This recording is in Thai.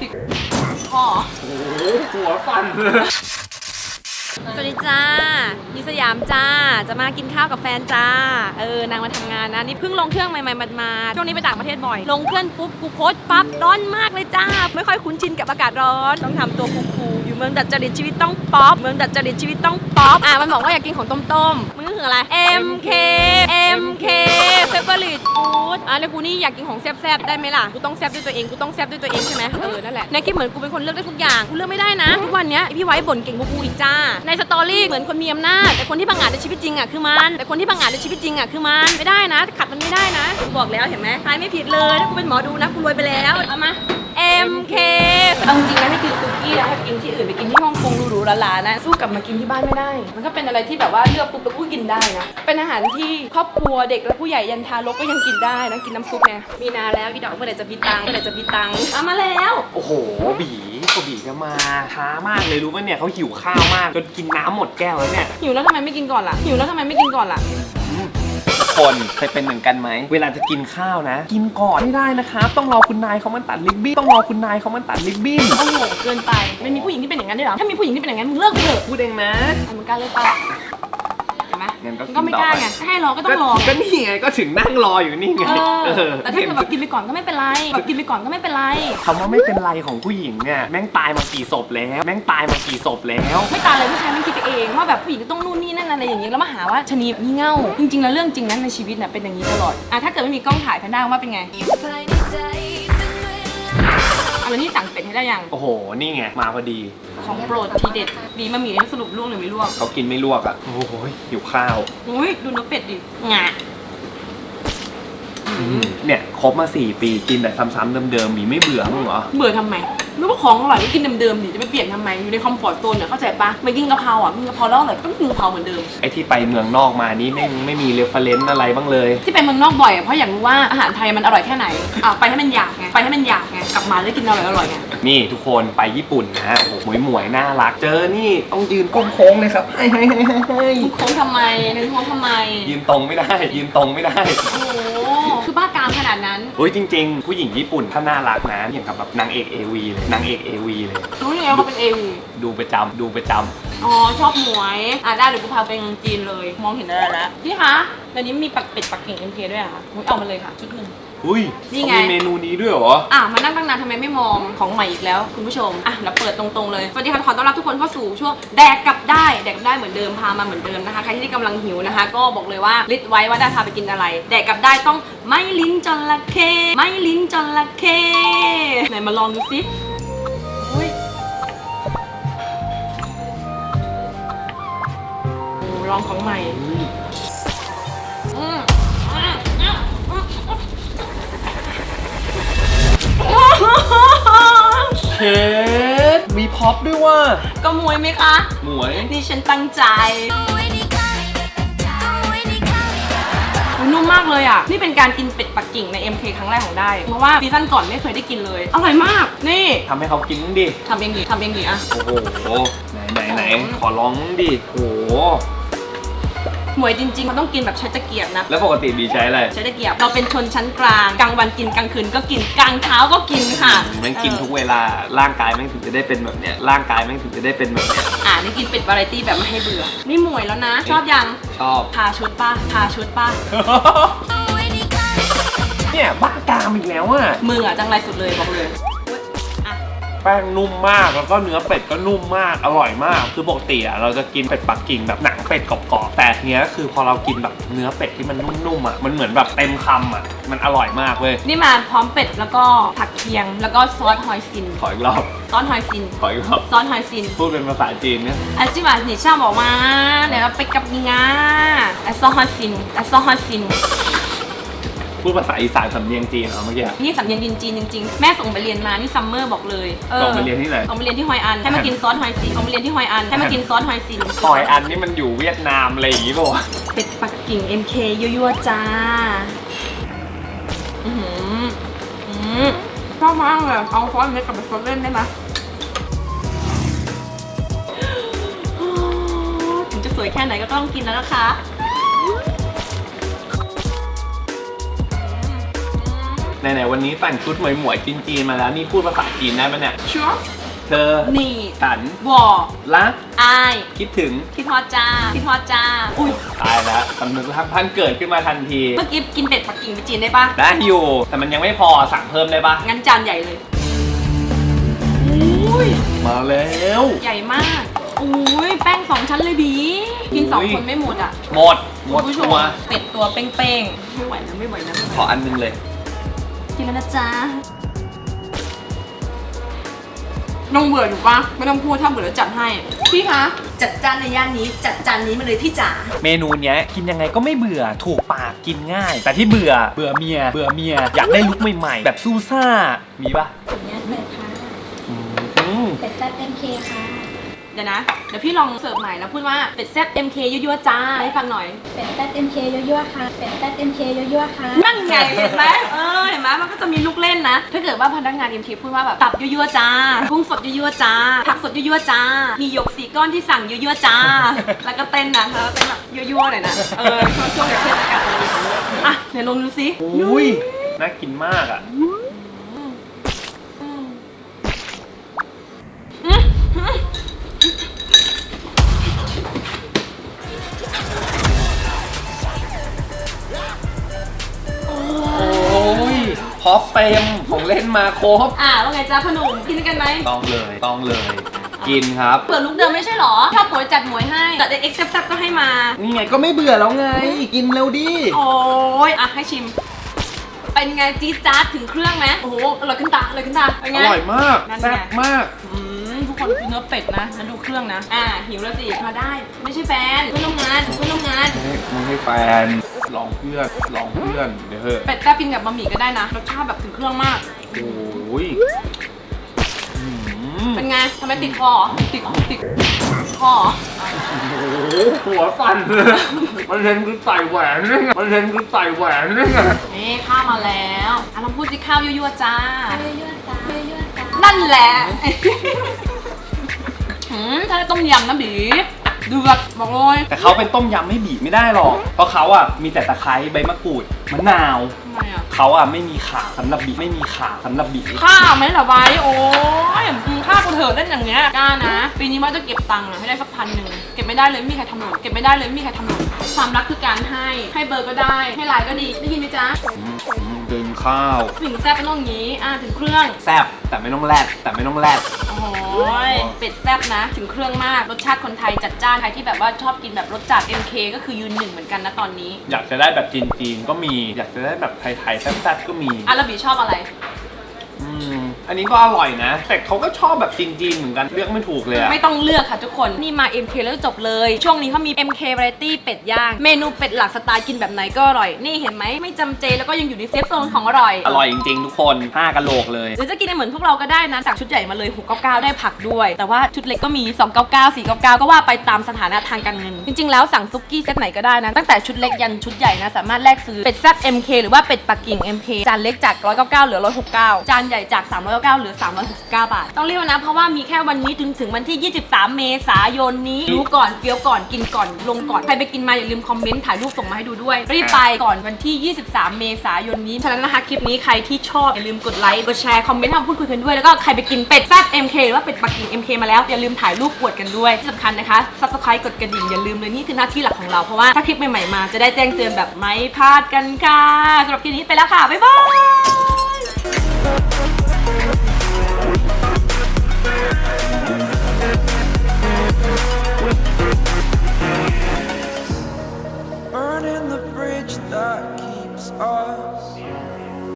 ติดค สวัสดีจ้ามีสยามจ้า จะมากินข้าวกับแฟนจ้า เออนางมาทำงานนะ นี่เพิ่งลงเครื่องใหม่ๆมาช่วงนี้ไปต่างประเทศบ่อย ลงเครื่องปุ๊บกูโพสปั๊บร้อนมากเลยจ้า ไม่ค่อยคุ้นชินกับอากาศร้อน ต้องทำตัวคูลๆอยู่เมืองดัดจริตชีวิตต้องป๊อป เมืองดัดจริตชีวิตต้องป๊อป อะมันบอกว่าอยากกินของต้มๆ มึงนึกถึงอะไร MK MK favorite food อะในกูนี่อยากกินของแซ่บๆได้ไหมล่ะ กูต้องแซ่บด้วยตัวเอง กูต้องแซ่บด้วยตัวเองใช่ไหมเออ นั่นแหละในคลิปเหมือนกูเป็นคนเลือกได้ทุกอย่าง กูเลือกไม่ได้นะ ทุกวันเนี้ยพี่ไว้บ่นเก่งกว่ากูอีกจ้าในสตอรี่เหมือนคนมีอำนาจแต่คนที่พังอาจในชีวิตจริงอะคือมัน แต่คนที่พังอาจในชีวิตจริงอะคือมันไม่ได้นะ ขัดมันไม่ได้นะกูบอกแล้วเห็นไหมทายไม่ผิดเลยถ้ากูเป็นหมอดูนะกูรวยไปแล้วเอามา MK เอาจริงนะให้กินซุกี้นะให้กินที่อื่นไปกินที่ฮ่องกงหรูๆหราๆนะ สู้กลับมากินที่บ้านไม่ได้ มันก็เป็นอะไรที่แบบว่าเลือกปุ๊บแล้วก็กินได้นะ เป็นอาหารที่ครอบครัวเด็กและผู้ใหญ่ยันทารกก็ยังกินได้นะ กินน้ำซุปไงมีนาแล้วพี่ดอกเมื่อไหร่จะพิตังเมื่อไหร่จะพิตังเอามาแล้ว โอ้โหบี กบีจะมาช้ามากเลยรู้ป่ะเนี่ยเขาหิวข้าวมากจนกินน้ำหมดแก้วแล้วเนี่ยหิวแล้วทำไมไม่กินก่อนล่ะหิวแล้วทำไมไม่กินก่อนล่ะทุกคนเคยเป็นเหมือนกันไหม เวลาจะกินข้าวนะ กินก่อนไม่ได้นะครับต้องรอคุณนายเขามันตัดลิบบิ้นต้องรอคุณนายเขามันตัดลิบบิ้นโอ้โหเกินไปมันมีผู้หญิงที่เป็นอย่างนั้นด้วยเหรอถ้ามีผู้หญิงที่เป็นอย่างนั้นมึงเลิกไปเถอะพูดเองนะอะมึงกล้าเลิกปะเห็นไหม งั้นก็มึงก็ไม่กล้าไงถ้าให้รอก็ต้องรอก็นี่ไงก็ถึงนั่งรออยู่นี่ไงเออเออแต่ถ้าเกิดแบบกินไปก่อนก็ไม่เป็นไรแบบกินไปก่อนก็ไม่เป็นไร คำว่าไม่เป็นไรของผู้หญิงเนี่ยแม่งตายมากี่ศพแล้ว แม่งตายมากี่ศพแล้ว ไม่ตายเลยผู้ชายไม่คิดไปเองว่าแบบผู้หญิงก็ต้องนู่นนี่นั่นอะไรอย่างเงี้ยแล้วมาหาว่าชะนีแบบงี่เง่าจริงๆแล้วเรื่องจริงนั้นในชีวิตเนี่ยเป็นอย่างนี้ตลอดอะถ้าเกิดไม่มีกล้องถ่ายแพนด้าว่าเป็นไงเอาแล้ วนี่สั่งเป็ดให้ได้ยัง โอ้โห นี่ไง มาพอดี ของโปรดทีเด็ด ดีมามีเนี่ยสรุปลวกหรือไม่ลวก เขากินไม่ลวกอะ โอ้โหหิวข้าว อุ้ยดูเนื้อเป็ดดิงะเนี่ยครบมา 4 ปีกินแต่ซ้ำๆเดิมๆมีไม่เบื่อมั้งเหรอ เบื่อทำไม รู้ว่าของอร่อยก็กินเดิมๆดิจะไปเปลี่ยนทำไมอยู่ในคอมฟอร์ตโซนเนี่ยเข้าใจปะไปกินกะเพราอะกินกะเพราแล้วอร่อยก็ต้องกินกะเพราเหมือนเดิม ไอ้ที่ไปเมืองนอกมานี่ไม่ไม่มีเรฟเฟรนซ์อะไรบ้างเลย ที่ไปเมืองนอกบ่อยอะเพราะอยากรู้ว่าอาหารไทยมันอร่อยแค่ไหนอะไปให้มันอยากไงไปให้มันอยากไงกลับมาได้กินอร่อยอร่อยๆไงนี่ทุกคนไปญี่ปุ่นนะโอ้โหหมวยหมวยๆน่ารัก เจอนี่ต้องยืนก้มโค้งเลยครับให้ให้ให้ให้ให้มึงโค้งทำไมนึกโค้งทำไมยืนตรงไม่ได้ยืนตรงไม่ได้ โอ้โหคือบ้ากามขนาดนั้นเฮ้ยจริง ๆ ผู้หญิงญี่ปุ่นถ้าน่ารักนะอย่างกับแบบนางเอก AV เลยนางเอก AV เลยรู้ยังไงว่าเขาเป็นเอวีดูประจำดูประจำอ๋อชอบหมวยอะได้เดี๋ยวกูพาไปเมืองจีนเลย มองเห็นได้แล้วพี่คะเดี๋ยวนี้มีปักเป็ดปักกิ่งเอ็มเคด้วยเหรอะเอามาเลยค่ะชุดหนึ่ง อุ้ยนี่ไง เขามีเมนูนี้ด้วยเหรอ อะมานั่งตั้งนานทำไมไม่มองของใหม่อีกแล้ว คุณผู้ชม อะเราเปิดตรงๆเลย สวัสดีค่ะขอต้อนรับทุกคนเข้าสู่ช่วงแดกกลับได้ แดกกลับได้เหมือนเดิมพามาเหมือนเดิมนะคะ ใครที่กำลังหิวนะคะ ก็บอกเลยว่าลิสต์ไว้ว่าได้พาไปกินอะไร แดกกลับได้ต้องไม่ลิ้นจระเข้ไม่ลิ้นจระเข้ไหนมาลองดูสิอุ้ยโอ้ลองของใหม่ อืมอื เชฟมีพ็อปด้วยว่ะก็มวยไหมคะ หมวยนี่ฉันตั้งใจอุ๊ยนุ่มมากเลยอะ นี่เป็นการกินเป็ดปักกิ่งใน MK ครั้งแรกของได้ เพราะว่าซีซั่นก่อนไม่เคยได้กินเลย อร่อยมาก นี่ทำให้เขากินดิทำเองดิทำเองดิอะ โอ้โห ไหนไหนไหนขอลองดิโอ้โห หมวยจริงๆมันต้องกินแบบใช้ตะเกียบนะ แล้วปกติบีใช้อะไร ใช้ตะเกียบ เราเป็นชนชั้นกลาง กลางวันกินกลางคืนก็กินกลางเช้าก็กินค่ะแม่งกินทุกเวลา ร่างกายแม่งถึงจะได้เป็นแบบเนี้ย ร่างกายแม่งถึงจะได้เป็นแบบเนี้ย อ่านี่กินเป็ดวาไรตี้แบบไม่ให้เบื่อ นี่หมวยแล้วนะ ชอบยังชอบทาชุดป้าทาชุดป้าเนี่ยบ้ากามอีกแล้วอะมึงอะจังไรสุดเลยบอกเลยอุ๊ยอะ แป้งนุ่มมาก แล้วก็เนื้อเป็ดก็นุ่มมาก อร่อยมาก คือปกติอะเราจะกินเป็ดปักกิ่งแบบหนังเป็ดกรอบๆ แต่ทีเนี้ยคือพอเรากินแบบเนื้อเป็ดที่มันนุ่มๆอะมันเหมือนแบบเต็มคำอะมันอร่อยมากเว้ย นี่มาพร้อมเป็ดแล้วก็ผักเคียง แล้วก็ซอสหอยซิน ขออีกรอบ ซอสหอยซิน ขออีกรอบ ซอสหอยซิน พูดเป็นภาษาจีนเนี่ยอาจิมาหนีช่างบอกมา เดี๋ยวเราไปกับงาไอซอสหอยซินไอซอสหอยซิน พูดภาษาอีสานสำเนียงจีนเหรอเมื่อกี้ นี่สำเนียงจีนจริงๆ แม่ส่งไปเรียนมา นี่ซัมเมอร์บอกเลยออส่งไปเรียนที่ไหน ส่งไปเรียนที่ฮอยอัน ให้มากินซอสหอยซินส่งไปเรียนที่ฮอยอัน ให้มากินซอสหอยซินปอยอันนี่มันอยู่เวียดนามอะไรอย่างงี้ป่าวะเป็ดปักกิ่ง MK ยั่วๆจ้า อือหืออือชอบมากเลย เอาซอสเม็ดกับซอสเล่นได้ไหมถึงจะสวยแค่ไหนก็ต้องกินแล้วนะคะ ไหนๆวันนี้แต่งชุดหมวยหมวยๆจีนๆมาแล้วนี่พูดภาษาจีนได้ปะเนี่ย ชัวเธอนี่ฉันวอรักอายคิดถึงพี่พอจ้าพี่พอจ้า อุ้ย ตายแล้วสำนึกรักพันเกิดขึ้นมาทันที เมื่อกี้กินเป็ดปักกิ่งไปจีนได้ปะได้อยู่ แต่มันยังไม่พอสั่งเพิ่มได้ปะงั้นจานใหญ่เลย อุ้ย มาแล้วใหญ่มาก อุ้ย แป้งสองชั้นเลยบี กินสองอุ้ยคนไม่หมดอะ หมดหมดคุณผู้ชตัมวเป็ดตัวเป้งๆไม่ไหวนะไม่ไหวนะไม่ไหวขออันหนึงเลย กินแล้วนะจ๊ะน้องเบื่ออยู่ปะไม่ต้องพูดถ้าเบื่อแล้วจัดให้ พี่คะ จัดจานในย่านนี้ จัดจานนี้มาเลยพี่จ๋า เมนูเนี้ยกินยังไงก็ไม่เบื่อถูกปากกินง่าย แต่ที่เบื่อเบื่อเมีย เบื่อเมีย อยากได้ลุคใหม่ๆ แบบซูซ่า มีปะเนี้ยเป็ดค่ะอืม เป็ดแซ่บเอ็มเคค่ะ เดี๋ยวนะ เดี๋ยวพี่ลองเสิร์ฟใหม่แล้วพูดว่าเป็ดแซ่บ MK ยั่วๆจ้าให้ฟังหน่อย เป็ดแซ่บเอ็มเคยั่วๆค่ะ เป็ดแซ่บเอ็มเคยั่วๆค่ะ นั่นไงเห็นไหมเออเห็นไหมมันก็จะมีลูกเล่นนะ ถ้าเกิดว่าพนักงาน MK พูดว่าแบบตับยั่วๆจ้ากุ้งสดยั่วๆจ้าผักสดยั่วๆจ้า มีหยกสีก้อนที่สั่งยั่วๆจ้า แล้วก็เต้นนะแล้วก็เต้นแบบยั่วๆหน่อยนะ เออช่วงเทศกาลอะไรอย่างเงี้ยอะเดี๋ยวลองดูสิ อุ้ยน่ากินมากอะ ยพอเต็มของเล่นมาครบอะว่าไงจ้าพอหนุ่มกินด้วยกันไหมต้องเลยต้องเลย กินครับเปิดลุกเดิมไม่ใช่หรอถ้าป่วยจัดหมวยให้จัดเอ็กซ์แซ่บๆก็ให้มา นี่ไงก็ไม่เบื่อแล้วไง กินเร็วดิโอ้ยอะให้ชิม เป็นไงจี๊ดจ๊าดถึงเครื่องไหมโอ้โหอร่อยขึ้นตาอร่อยขึ้นตาเป็นอไงร่อยมากนั่นไงแซ่บมากอืมทุก คนกินเนื้อเป็ดนะแล้วดูเครื่องนะ อ่า หิวแล้วสิมาได้ ไม่ใช่แฟนเพื่อนร่วมงานเพื่อนร่วมงานมึงให้แฟนลองเพื่อนลองเพื่อนเดี๋ยวเถอะเป็ดแซ่บกินกับบะหมี่ก็ได้นะรสชาติแบบถึงเครื่องมากโอ้ยอืมเป็นไงทำไมติดคอเหรอติดติดคอเหรอโอ้โหหัวสั่นเลยมันเห็นคือใส่แหวนนี่ไงมันเห็นคือใส่แหวนนี่ไงนี่ข้าวมาแล้วอะลองพูดสิข้าวยั่วๆจ้ายั่วๆจ้ายั่วๆจ้านั่นแหละ หืมถ้าได้ต้มยำนะบีเดือดบอกเลยแต่เขาเป็นต้มยำไม่บีบไม่ได้หรอก เพราะเขาอะมีแต่ตะไคร้ใบมะกรูดมะนาว ทำไมอะเขาอะไม่มีขาสำหรับบีไม่มีขาสำหรับบีฆ่าไหมล่ะไว้โอ้ยอืมฆ่ากูเถอะเล่นอย่างเงี้ยกล้านะ ปีนี้ว่าจะเก็บตังค์อะให้ได้สักพันหนึ่งเก็บไม่ได้เลยไม่มีใครทำหล่นเก็บไม่ได้เลยไม่มีใครทำหล่นความรักคือการให้ให้เบอร์ก็ได้ ให้ไลน์ก็ดีได้ยินไหมจ๊ะดึงข้าวถึงแซ่บเป็นต้องอย่างนี้อ่าถึงเครื่องแซบแต่ไม่ต้องแรดแต่ไม่ต้องแรดโอ้ ยเป็ดแซ่บนะ ถึงเครื่องมาก รสชาติคนไทยจัดจ้าน ใครที่แบบว่าชอบกินแบบรสจัด MK ก็คือยืนหนึ่งเหมือนกันนะตอนนี้ อยากจะได้แบบจีนๆก็มี อยากจะได้แบบไทยๆแซ่บๆก็มี อะแล้วบีชอบอะไร อืมอันนี้ก็อร่อยนะ แต่เขาก็ชอบแบบจีนๆเหมือนกันเลือกไม่ถูกเลยอะ ไม่ต้องเลือกค่ะทุกคน นี่มา MK แล้วจบเลย ช่วงนี้เขามี MK Variety เป็ดย่าง เมนูเป็ดหลักสไตล์กินแบบไหนก็อร่อย นี่เห็นไหม ไม่จำเจแล้วก็ยังอยู่ในเซฟโซนของอร่อย อร่อยจริงๆทุกคนห้ากะโหลกเลย หรือจะกินเหมือนพวกเราก็ได้นะสั่งชุดใหญ่มาเลย 699 ได้ผักด้วย แต่ว่าชุดเล็กก็มี 299 499 ก็ว่าไปตามสถานะทางการเงิน จริงๆ แล้วสั่งซุกี้เซตไหนก็ได้นะ ตั้งแต่ชุดเล็กยันชุดใหญ่นะ สามารถแลกซื้อเป็ดแซ่บ MK หรือว่าเป็ดปักกิ่ง MK จานเล็กจาก 199เหลือ 169 จานใหญ่จาก 399เหลือ 369 บาท ต้องรียกว่านะ เพราะว่ามีแค่วันนี้ถึงถึงวันที่ 23 เมษายนนี้ รู้ก่อนเฟี้ยวก่อนกินก่อนลงก่อน ใครไปกินมาอย่าลืมคอมเมนต์ถ่ายรูปส่งมาให้ดูด้วย รีบไปก่อนวันที่ 23 เมษายนนี้ ฉะนั้นนะคะคลิปนี้ใครที่ชอบอย่าลืมกดไลค์กดแชร์คอมเมนต์ทำพูดคุยกันด้วยแล้วก็ใครไปกินเป็ดแซ่บ MK หรือว่าเป็ดปักกิ่ง MK มาแล้วอย่าลืมถ่ายรูปอวดกันด้วยที่สำคัญนะคะ subscribe กดกระดิ่งอย่าลืมเลยนี่คือหน้าที่หลักของเราเพราะว่าถ้าคลิปใหม่ๆมาจะได้แจ้งเตือนแบบไม่พลาดกันค่ะสำหรับคลิปนี้ไปแล้วค่ะบ๊ายบาย Thank you.